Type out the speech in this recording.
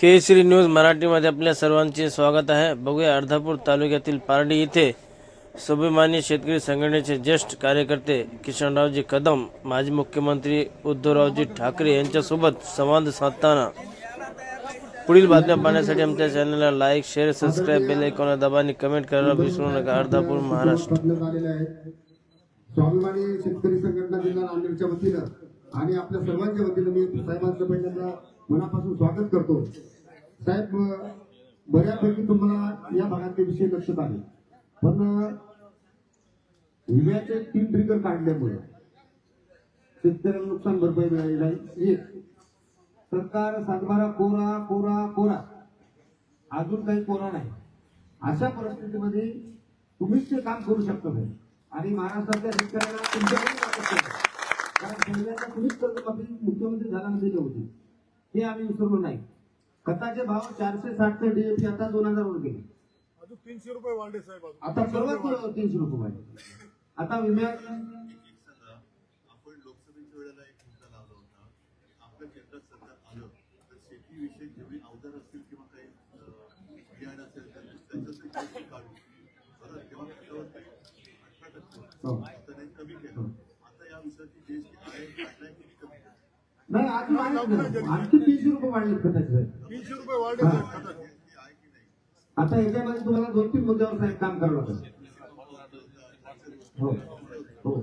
केसरी news Marathi मराठीमध्ये आपल्या सर्वांचे स्वागत आहे. बघूया अर्धापूर तालुक्यातील पारडी येथे स्वाभिमानी शेतकरी संघटनेचे ज्येष्ठ कार्यकर्ते किशनरावजी कदम, माजी मुख्यमंत्री उद्धवरावजी ठाकरे यांच्यासोबत संवाद साधताना. पुढील बातम्या पाहण्यासाठी आमच्या चॅनलला लाईक शेअर सबस्क्राईब बेल आयकॉनला दाबा कमेंट करायला विसरू नका. अर्धापूर, महाराष्ट्र. स्वाभिमानी शेतकरी संघटना जिल्हा नांदेडच्या वतीनं आणि आपल्या सर्वांच्या वतीनं मी साहेबांचं पहिल्यांदा मनापासून स्वागत करतो. साहेब बऱ्यापैकी तुम्हाला या भागातले विषय लक्षात आले. पण विम्याचे तीन ट्रिगर काढल्यामुळे शेतकऱ्यांना नुकसान भरपाई मिळाली नाही. एक सरकार सातबारा कोरा कोरा कोरा. अजून काही कोरा नाही. अशा परिस्थितीमध्ये तुम्हीच ते काम करू शकता नाही. आणि महाराष्ट्रातल्या शेतकऱ्यांना तुमच्याकडे पहिल्यांदा तुम्हीच कर्जमाफी मुख्यमंत्री झाल्यानं दिली होती हे आम्ही विसरलो नाही. खताचे भाव चारशे साठचे डीएपी आता दोन हजार वर गेले. अजून तीनशे रुपये वाढले साहेब. आता सर्वात तीनशे रुपये वाढले. आता विम्या आपण लोकसभेच्या वेळेला एक मुद्दा लावला होता आपल्या केंद्रात सरकार आलं तर शेतीविषयी जेवढी अवजार असतील किंवा काही बियाणं असेल तर त्याच्यातली काही काढू. तेव्हा काही अठरा टक्के नाही ना. आणखी तीनशे रुपये वाढले खताचे तीनशे रुपये वाढले आता याच्यामध्ये तुम्हाला दोन तीन मुद्द्यावर काम करावं लागेल. हो हो.